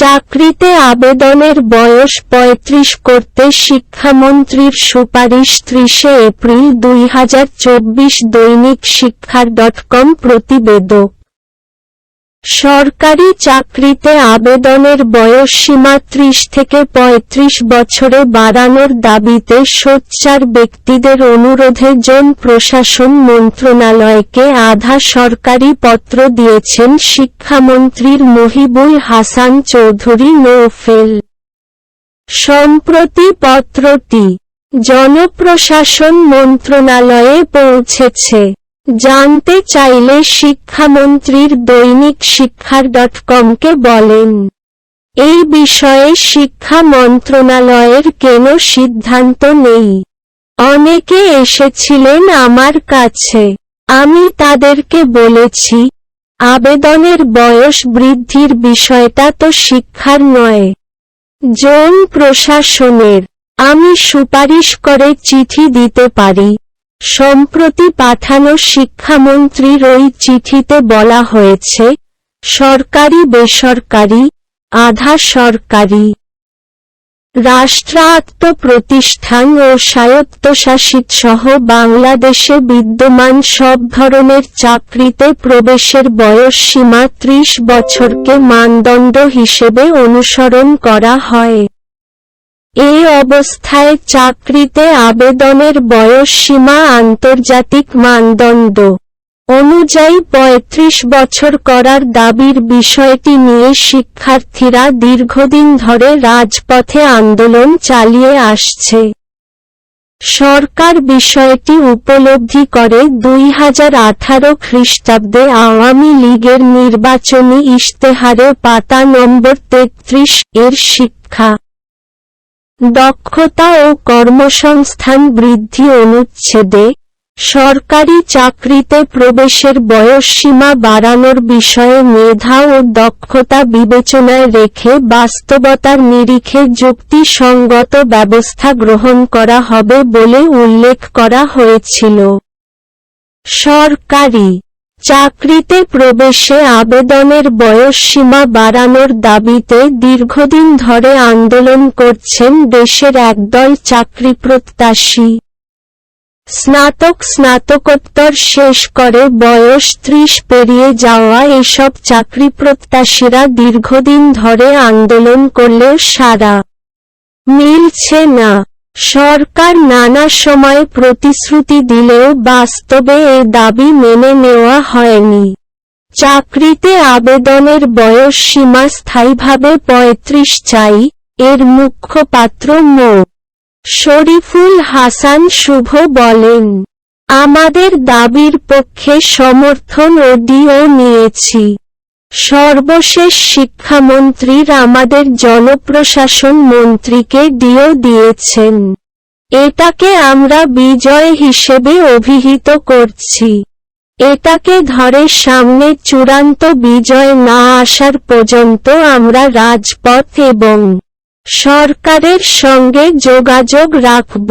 চাকরিতে আবেদনের বয়স ৩৫ করতে শিক্ষামন্ত্রীর সুপারিশ ত্রিশে এপ্রিল দুই হাজার চব্বিশ দৈনিক শিক্ষার ডট কম প্রতিবেদক। সরকারি চাকরিতে আবেদনের বয়স সীমা ত্রিশ থেকে ৩৫ বছরে বাড়ানোর দাবিতে সোচ্চার ব্যক্তিদের অনুরোধে জন প্রশাসন মন্ত্রণালয়কে আধা সরকারি পত্র দিয়েছেন শিক্ষামন্ত্রীর মহিবুল হাসান চৌধুরী নৌফেল সম্প্রতি পত্রটি জনপ্রশাসন মন্ত্রণালয়ে পৌঁছেছে। জানতে চাইলে শিক্ষামন্ত্রীর দৈনিক শিক্ষার ডট কমকে বলেন। এই বিষয়ে শিক্ষা মন্ত্রণালয়ের কেন সিদ্ধান্ত নেই? অনেকে এসেছিলেন আমার কাছে। আমি তাদেরকে বলেছি, আবেদনের বয়স বৃদ্ধির বিষয়টা তো শিক্ষার নয়। জন প্রশাসনের, আমি সুপারিশ করে চিঠি দিতে পারি। সম্প্রতি পাঠানো শিক্ষামন্ত্রীর ওই চিঠিতে বলা হয়েছে, সরকারি, বেসরকারি, আধা সরকারি। রাষ্ট্রায়ত্ত প্রতিষ্ঠান ও স্বায়ত্তশাসিত সহ বাংলাদেশে বিদ্যমান সব ধরনের চাকরিতে প্রবেশের বয়স সীমা ত্রিশ বছরকে মানদণ্ড হিসেবে অনুসরণ করা হয়। এই অবস্থায় চাকরিতে আবেদনের বয়স সীমা আন্তর্জাতিক মানদণ্ড অনুযায়ী ৩৫ বছর করার দাবির বিষয়টি নিয়ে শিক্ষার্থীরা দীর্ঘদিন ধরে রাজপথে আন্দোলন চালিয়ে আসছে। সরকার বিষয়টি উপলব্ধি করে দুই হাজার আঠারো খ্রিস্টাব্দে আওয়ামী লীগের নির্বাচনী ইশতেহারে পাতা নম্বর তেত্রিশ এর শিক্ষা দক্ষতা ও কর্মসংস্থান বৃদ্ধি অনুচ্ছেদে সরকারি চাকরিতে প্রবেশের বয়সসীমা বাড়ানোর বিষয়ে মেধা ও দক্ষতা বিবেচনায় রেখে বাস্তবতার নিরিখে যুক্তিসঙ্গত ব্যবস্থা গ্রহণ করা হবে বলে উল্লেখ করা হয়েছিল। সরকারি চাকরিতে প্রবেশে আবেদনের বয়সসীমা বাড়ানোর দাবিতে দীর্ঘদিন ধরে আন্দোলন করছেন দেশের একদল চাকরিপ্রত্যাশী স্নাতক স্নাতকোত্তর শেষ করে বয়স ত্রিশ পেরিয়ে যাওয়া এসব চাকরিপ্রত্যাশীরা দীর্ঘদিন ধরে আন্দোলন করলেও সারা মিলছে না। সরকার নানা সময় প্রতিশ্রুতি দিলেও বাস্তবে এ দাবি মেনে নেওয়া হয়নি। চাকরিতে আবেদনের বয়স সীমা স্থায়ীভাবে পঁয়ত্রিশ চাই, এর মুখ্যপাত্র মো. শরীফুল হাসান শুভ বলেন, আমাদের দাবির পক্ষে সমর্থন ও ডিও নিয়েছি। সর্বশেষ শিক্ষামন্ত্রীর আমাদের জনপ্রশাসন মন্ত্রীকে ডিও দিয়েছেন। এটাকে আমরা বিজয় হিসেবে অভিহিত করছি। এটাকে ধরে সামনে চূড়ান্ত বিজয় না আসার পর্যন্ত আমরা রাজপথ এবং সরকারের সঙ্গে যোগাযোগ রাখব।